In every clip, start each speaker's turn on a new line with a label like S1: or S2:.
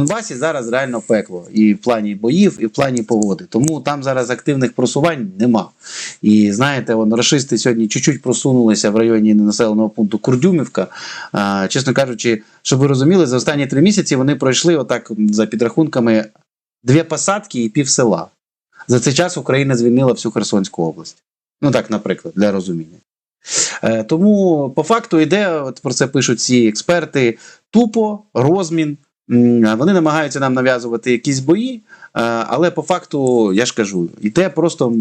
S1: Донбасі зараз реально пекло і в плані боїв, і в плані погоди. Тому там зараз активних просувань нема. І знаєте, вон рашисти сьогодні чуть-чуть просунулися в районі населеного пункту Курдюмівка. А, чесно кажучи, щоб ви розуміли, за останні три місяці вони пройшли отак за підрахунками дві посадки і пів села. За цей час Україна звільнила всю Херсонську область. Ну так, наприклад, для розуміння. Е, тому по факту йде, от про це пишуть ці експерти, тупо розмін. Вони намагаються нам нав'язувати якісь бої, е, але по факту, я ж кажу, йде просто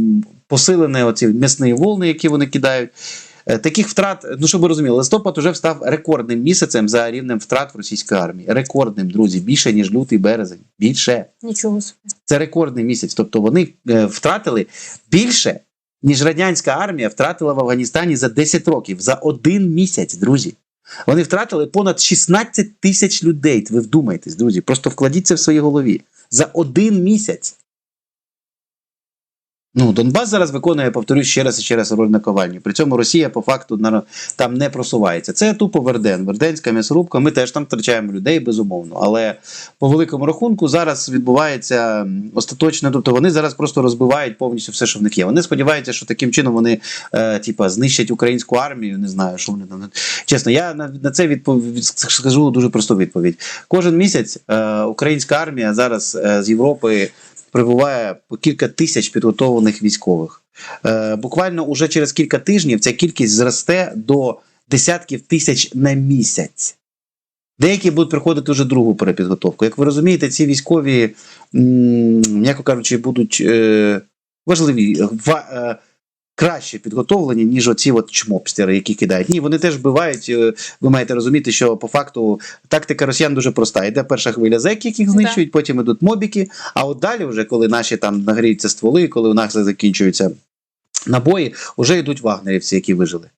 S1: посилене оці м'ясні волни, які вони кидають. Е, Таких втрат, ну щоб ви розуміли, листопад уже став рекордним місяцем за рівнем втрат в російській армії. Рекордним, друзі, більше, ніж лютий березень. Більше.
S2: Нічого собі.
S1: Це рекордний місяць. Тобто вони е, втратили більше, ніж радянська армія втратила в Афганістані за 10 років, за один місяць, друзі. Вони втратили понад 16 тисяч людей. Ви вдумайтесь, друзі. Просто вкладіть це в своїй голові. За один місяць. Ну, Донбас зараз виконує, повторюсь ще раз і ще раз роль наковальні. При цьому Росія по факту там не просувається. Це тупо Верден, Верденська м'ясорубка. Ми теж там втрачаємо людей, безумовно. Але по великому рахунку зараз відбувається м, остаточно. Тобто вони зараз просто розбивають повністю все, що в них є. Вони сподіваються, що таким чином вони е, типа, знищать українську армію. Не знаю, що вони там. Чесно, я на, на це відповідь скажу дуже просту відповідь. Кожен місяць е, українська армія зараз е, з Європи прибуває по кілька тисяч підготовлених військових. Е, буквально уже через кілька тижнів ця кількість зросте до десятків тисяч на місяць. Деякі будуть приходити вже другу перепідготовку. Як ви розумієте, ці військові, м'яко кажучи, будуть е, важливі, ва, е, краще підготовлені, ніж оці от чмопстери, які кидають. Ні, вони теж вбивають. е, Ви маєте розуміти, що по факту тактика росіян дуже проста. Йде перша хвиля зек, яких знищують, потім ідуть мобіки. А от далі, вже коли наші там нагріються стволи, коли у нас закінчуються набої, вже йдуть вагнерівці, які вижили.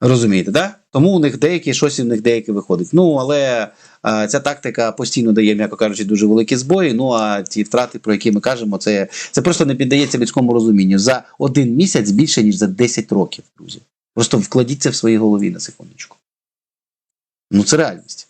S1: Розумієте, да? Тому у них деякі, щось у них деяке виходить. Ну, але а, ця тактика постійно дає, м'яко кажучи, дуже великі збої. Ну а ті втрати, про які ми кажемо, це, це просто не піддається людському розумінню. За один місяць більше, ніж за 10 років, друзі. Просто вкладіть це в своїй голові на секундочку. Ну, це реальність.